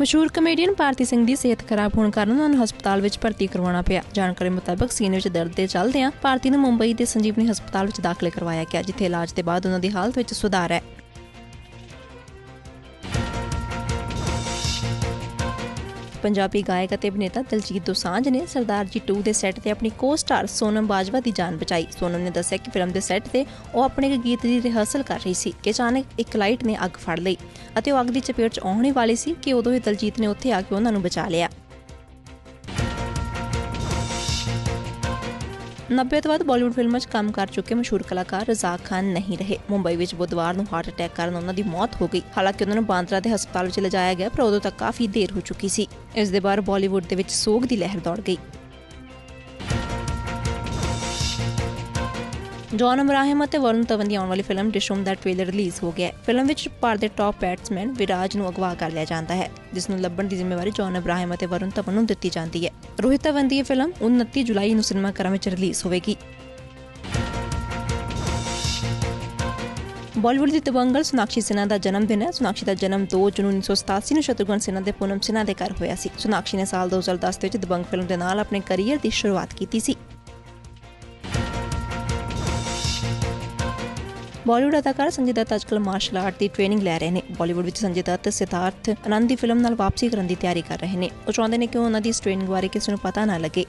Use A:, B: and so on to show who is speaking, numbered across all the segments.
A: ਮਸ਼ਹੂਰ ਕਮੇਡੀਅਨ ਭਾਰਤੀ ਸਿੰਘ ਦੀ ਸਿਹਤ ਖਰਾਬ ਹੋਣ ਕਾਰਨ ਉਹਨਾਂ ਨੂੰ ਹਸਪਤਾਲ ਵਿੱਚ ਭਰਤੀ ਕਰਵਾਉਣਾ ਪਿਆ। ਜਾਣਕਾਰੀ ਮੁਤਾਬਕ ਸੀਨੇ ਵਿੱਚ ਦਰਦ ਦੇ ਚੱਲਦਿਆਂ ਭਾਰਤੀ ਨੂੰ ਮੁੰਬਈ ਦੇ ਸੰਜੀਵਨੀ ਹਸਪਤਾਲ ਵਿੱਚ ਦਾਖਲ ਕਰਵਾਇਆ ਗਿਆ, ਜਿੱਥੇ ਇਲਾਜ ਦੇ ਬਾਅਦ ਉਹਨਾਂ ਦੀ ਹਾਲਤ ਵਿੱਚ ਸੁਧਾਰ ਹੈ। ਪੰਜਾਬੀ ਗਾਇਕ ਅਤੇ ਅਭਿਨੇਤਾ ਦਲਜੀਤ ਦੋਸਾਂਝ ਨੇ ਸਰਦਾਰ ਜੀ 2 ਦੇ ਸੈੱਟ ਤੇ ਆਪਣੀ ਕੋ-ਸਟਾਰ ਸੋਨਮ ਬਾਜਵਾ ਦੀ ਜਾਨ ਬਚਾਈ। ਸੋਨਮ ਨੇ ਦੱਸਿਆ ਕਿ ਫਿਲਮ ਦੇ ਸੈੱਟ ਤੇ ਉਹ ਆਪਣੇ ਇੱਕ ਗੀਤ ਦੀ ਰਿਹਰਸਲ ਕਰ ਰਹੀ ਸੀ ਕਿ ਅਚਾਨਕ ਇੱਕ ਲਾਈਟ ਨੇ ਅੱਗ ਫੜ ਲਈ ਅਤੇ ਉਹ ਅੱਗ ਦੀ ਚਪੇਟ 'ਚ ਆਉਣ ਵਾਲੀ ਸੀ ਕਿ ਉਦੋਂ ਹੀ ਦਲਜੀਤ ਨੇ ਉੱਥੇ ਆ ਕੇ ਉਹਨਾਂ ਨੂੰ ਬਚਾ ਲਿਆ। 90 ਤੋਂ ਬਾਅਦ ਬਾਲੀਵੁੱਡ ਫਿਲਮਾਂ 'ਚ ਕੰਮ ਕਰ ਚੁੱਕੇ ਮਸ਼ਹੂਰ ਕਲਾਕਾਰ ਰਜ਼ਾਕ ਖਾਨ ਨਹੀਂ ਰਹੇ। ਮੁੰਬਈ ਵਿੱਚ ਬੁੱਧਵਾਰ ਨੂੰ ਹਾਰਟ ਅਟੈਕ ਕਾਰਨ ਉਹਨਾਂ ਦੀ ਮੌਤ ਹੋ ਗਈ। ਹਾਲਾਂਕਿ ਉਹਨਾਂ ਨੂੰ ਬਾਂਦਰਾ ਦੇ ਹਸਪਤਾਲ ਵਿੱਚ ਲਿਜਾਇਆ ਗਿਆ, ਪਰ ਉਦੋਂ ਤੱਕ ਕਾਫੀ ਦੇਰ ਹੋ ਚੁੱਕੀ ਸੀ। ਇਸ ਦੇ ਬਾਅਦ ਬਾਲੀਵੁੱਡ ਦੇ ਵਿੱਚ ਸੋਗ ਦੀ ਲਹਿਰ ਦੌੜ ਗਈ। ਜੌਨ ਅਬਰਾਹਿਮ ਅਤੇ ਵਰੁਣ ਧਵਨ ਦੀ ਆਉਣ ਵਾਲੀ ਫਿਲਮ ਡਿਸ਼ਮ ਦਾ ਟ੍ਰੇਲਰ ਰਿਲੀਜ਼ ਹੋ ਗਿਆ ਹੈ। ਫਿਲਮ ਵਿੱਚ ਭਾਰਤ ਦੇ ਟਾਪ ਬੈਟਸਮੈਨ ਵਿਰਾਜ ਨੂੰ ਅਗਵਾ ਕਰ ਲਿਆ ਜਾਂਦਾ ਹੈ ਜਿਸ ਨੂੰ ਲੱਭਣ ਦੀ ਜ਼ਿੰਮੇਵਾਰੀ ਜੌਨ ਅਬਰਾਹਿਮ ਅਤੇ ਵਰੁਣ ਧਵਨ ਨੂੰ ਦਿੱਤੀ ਜਾਂਦੀ ਹੈ। ਰੋਹਿਤ ਧਵਨ ਦੀ ਇਹ ਫਿਲਮ 29 ਜੁਲਾਈ ਨੂੰ ਸਿਨੇਮਾ ਘਰਾਂ ਵਿੱਚ ਰਿਲੀਜ਼ ਹੋਵੇਗੀ। ਬਾਲੀਵੁੱਡ ਦੀ ਦਬੰਗਲ ਸੁਨਾਕਸ਼ੀ ਸਿਨਹਾ ਦਾ ਜਨਮ ਦਿਨ ਹੈ। ਸੋਨਾਕਸ਼ੀ ਦਾ ਜਨਮ 2 ਜੂਨ 1987 ਨੂੰ ਸ਼ਤਰੂਘਨ ਸਿਨਹਾ ਦੇ ਪੂਨਮ ਸਿਨਹਾ ਦੇ ਘਰ ਹੋਇਆ ਸੀ। ਸੋਨਾਕਸ਼ੀ ਨੇ ਸਾਲ 2010 ਵਿੱਚ ਦਬੰਗ ਫਿਲਮ ਦੇ ਨਾਲ ਆਪਣੇ ਕੈਰੀਅਰ ਦੀ ਸ਼ੁਰੂਆਤ ਕੀਤੀ ਸੀ। ਬਾਲੀਵੁੱਡ ਅਦਾਕਾਰ ਸੰਜੇ ਦੱਤ ਅੱਜਕੱਲ ਮਾਰਸ਼ਲ ਆਰਟ ਦੀ ਟ੍ਰੇਨਿੰਗ ਲੈ ਰਹੇ ਨੇ। ਬਾਲੀਵੁੱਡ ਵਿੱਚ ਸੰਜੇ ਦੱਤ, ਸਿਧਾਰਥ ਆਨੰਦ ਦੀ ਫਿਲਮ ਨਾਲ ਵਾਪਸੀ ਕਰਨ ਦੀ ਤਿਆਰੀ ਕਰ ਰਹੇ ਨੇ। ਉਹ ਚਾਹੁੰਦੇ ਨੇ ਕਿ ਉਹਨਾਂ ਦੀ ਇਸ ਟ੍ਰੇਨਿੰਗ ਬਾਰੇ ਕਿਸੇ ਨੂੰ ਪਤਾ ਨਾ ਲੱਗੇ।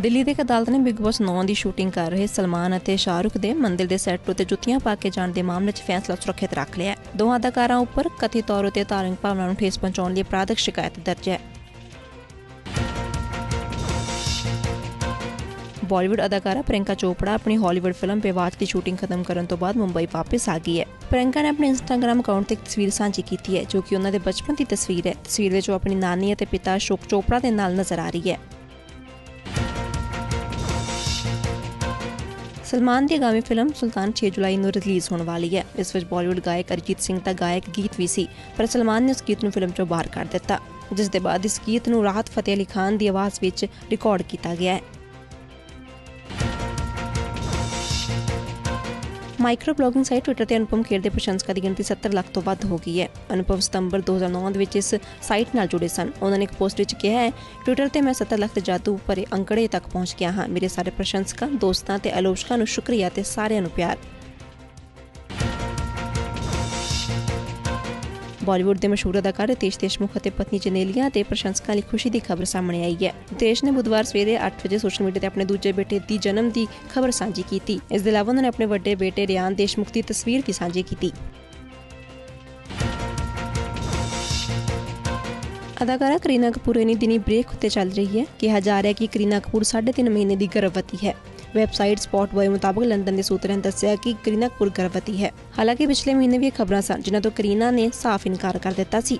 A: ਦਿੱਲੀ ਦੇ ਇੱਕ ਅਦਾਲਤ ਨੇ ਬਿਗ ਬਾਸ 9 ਦੀ ਸ਼ੂਟਿੰਗ ਕਰ ਰਹੇ ਸਲਮਾਨ ਅਤੇ ਸ਼ਾਹਰੁਖ ਦੇ ਮੰਦਿਰ ਦੇ ਸੈੱਟ ਉੱਤੇ ਜੁੱਤੀਆਂ ਪਾ ਕੇ ਜਾਣ ਦੇ ਮਾਮਲੇ 'ਚ ਫੈਸਲਾ ਸੁਰੱਖਿਅਤ ਰੱਖ ਲਿਆ ਹੈ। ਦੋਵਾਂ ਅਦਾਕਾਰਾਂ ਉੱਪਰ ਕਥਿਤ ਤੌਰ ਉਤੇ ਧਾਰਮਿਕ ਭਾਵਨਾ ਨੂੰ ਠੇਸ ਪਹੁੰਚਾਉਣ ਲਈ ਅਪਰਾਧਿਕ ਸ਼ਿਕਾਇਤ ਦਰਜ ਹੈ। ਬਾਲੀਵੁੱਡ ਅਦਾਕਾਰਾ ਪ੍ਰਿਯੰਕਾ ਚੋਪੜਾ ਆਪਣੀ ਹਾਲੀਵੁੱਡ ਫਿਲਮ ਬੇਵਾਜ ਦੀ ਸ਼ੂਟਿੰਗ ਖਤਮ ਕਰਨ ਤੋਂ ਬਾਅਦ ਮੁੰਬਈ ਵਾਪਸ ਆ ਗਈ ਹੈ। ਪ੍ਰਿਯੰਕਾ ਨੇ ਆਪਣੇ ਇੰਸਟਾਗ੍ਰam ਅਕਾਊਂਟ ਤੇ ਇੱਕ ਤਸਵੀਰ ਸਾਂਝੀ ਕੀਤੀ ਹੈ, ਜੋ ਕਿ ਉਹਨਾਂ ਦੇ ਬਚਪਨ ਦੀ ਤਸਵੀਰ ਹੈ। ਤਸਵੀਰ ਵਿੱਚ ਉਹ ਆਪਣੀ ਨਾਨੀ ਅਤੇ ਪਿਤਾ ਅਸ਼ੋਕ ਚੋਪੜਾ ਦੇ ਨਾਲ ਨਜ਼ਰ ਆ ਰਹੀ ਹੈ। ਸਲਮਾਨ ਦੀ ਆਗਾਮੀ ਫਿਲਮ ਸੁਲਤਾਨ 6 ਜੁਲਾਈ ਨੂੰ ਰਿਲੀਜ਼ ਹੋਣ ਵਾਲੀ ਹੈ। ਇਸ ਵਿੱਚ ਬਾਲੀਵੁੱਡ ਗਾਇਕ ਅਰਜੀਤ ਸਿੰਘ ਦਾ ਗਾਇਕ ਗੀਤ ਵੀ ਸੀ, ਪਰ ਸਲਮਾਨ ਨੇ ਉਸ ਗੀਤ ਨੂੰ ਫਿਲਮ ਚੋਂ ਬਾਹਰ ਕੱਢ ਦਿੱਤਾ, ਜਿਸ ਦੇ ਬਾਅਦ ਇਸ ਗੀਤ ਨੂੰ ਰਾਹਤ ਫਤਿਹ ਅਲੀ ਖਾਨ ਦੀ ਆਵਾਜ਼ ਵਿੱਚ ਰਿਕਾਰਡ ਕੀਤਾ ਗਿਆ ਹੈ। ਮਾਈਕਰੋ ਬਲੌਗਿੰਗ ਸਾਈਟ ਟਵਿੱਟਰ ਤੇ ਅਨੁਪਮ ਖੇਰ ਦੇ ਪ੍ਰਸ਼ੰਸਕਾਂ ਦੀ ਗਿਣਤੀ 70 ਲੱਖ ਤੋਂ ਵੱਧ ਹੋ ਗਈ ਹੈ। ਅਨੁਪਮ ਸਤੰਬਰ 2009 ਦੇ ਵਿੱਚ ਇਸ ਸਾਈਟ ਨਾਲ ਜੁੜੇ ਸਨ। ਉਹਨਾਂ ਨੇ ਇੱਕ ਪੋਸਟ ਵਿੱਚ ਕਿਹਾ ਹੈ, ਟਵਿੱਟਰ ਤੇ ਮੈਂ 70 ਲੱਖ ਦੇ ਜਾਦੂ ਭਰੇ ਅੰਕੜੇ ਤੱਕ ਪਹੁੰਚ ਗਿਆ ਹਾਂ। ਮੇਰੇ ਸਾਰੇ ਪ੍ਰਸ਼ੰਸਕਾਂ, ਦੋਸਤਾਂ ਤੇ ਆਲੋਚਕਾਂ ਨੂੰ ਸ਼ੁਕਰੀਆ ਤੇ ਸਾਰਿਆਂ ਨੂੰ ਪਿਆਰ। ਬਾਲੀਵੁੱਡ ਦੇ ਮਸ਼ਹੂਰ ਅਦਾਕਾਰ ਰਿਤੇਸ਼ ਦੇਸ਼ਮੁਖ ਅਤੇ ਪਤਨੀ ਜਨੇਲੀਆ ਤੇ ਪ੍ਰਸ਼ੰਸਕਾਂ ਲਈ ਖੁਸ਼ੀ ਦੀ ਖਬਰ ਸਾਹਮਣੇ ਆਈ ਹੈ। ਰਿਤੇਸ਼ ਨੇ ਬੁੱਧਵਾਰ ਸਵੇਰੇ 8 ਵਜੇ ਸੋਸ਼ਲ ਮੀਡੀਆ ਤੇ ਆਪਣੇ ਦੂਜੇ ਬੇਟੇ ਦੀ ਜਨਮ ਦੀ ਖਬਰ ਸਾਂਝੀ ਕੀਤੀ। ਇਸ ਦੇ ਇਲਾਵਾ ਉਹਨਾਂ ਨੇ ਆਪਣੇ ਵੱਡੇ ਬੇਟੇ ਰਿਆਨ ਦੇਸ਼ਮੁਖ ਦੀ ਤਸਵੀਰ ਵੀ ਸਾਂਝੀ ਕੀਤੀ। ਅਦਾਕਾਰਾ ਕਰੀਨਾ ਕਪੂਰ ਇਨੀ ਦਿਨੀ ਬ੍ਰੇਕ ਉੱਤੇ ਚੱਲ ਰਹੀ ਹੈ। ਕਿਹਾ ਜਾ ਰਿਹਾ ਹੈ ਕਿ ਕਰੀਨਾ ਕਪੂਰ 3.5 ਮਹੀਨੇ ਦੀ ਗਰਭਵਤੀ ਹੈ। ਵੈਬਸਾਈਟ ਸਪੌਟ ਬੋਏ ਮੁਤਾਬਕ ਲੰਡਨ ਦੇ ਸੂਤਰਾਂ ਨੇ ਦੱਸਿਆ ਕਿ ਕਰੀਨਾ ਕਪੂਰ ਗਰਭਵਤੀ ਹੈ। ਹਾਲਾਂਕਿ ਪਿਛਲੇ ਮਹੀਨੇ ਵੀ ਖਬਰਾਂ ਸਨ, ਜਿਨ੍ਹਾਂ ਤੋਂ ਕਰੀਨਾ ਨੇ ਸਾਫ਼ ਇਨਕਾਰ ਕਰ ਦਿੱਤਾ ਸੀ।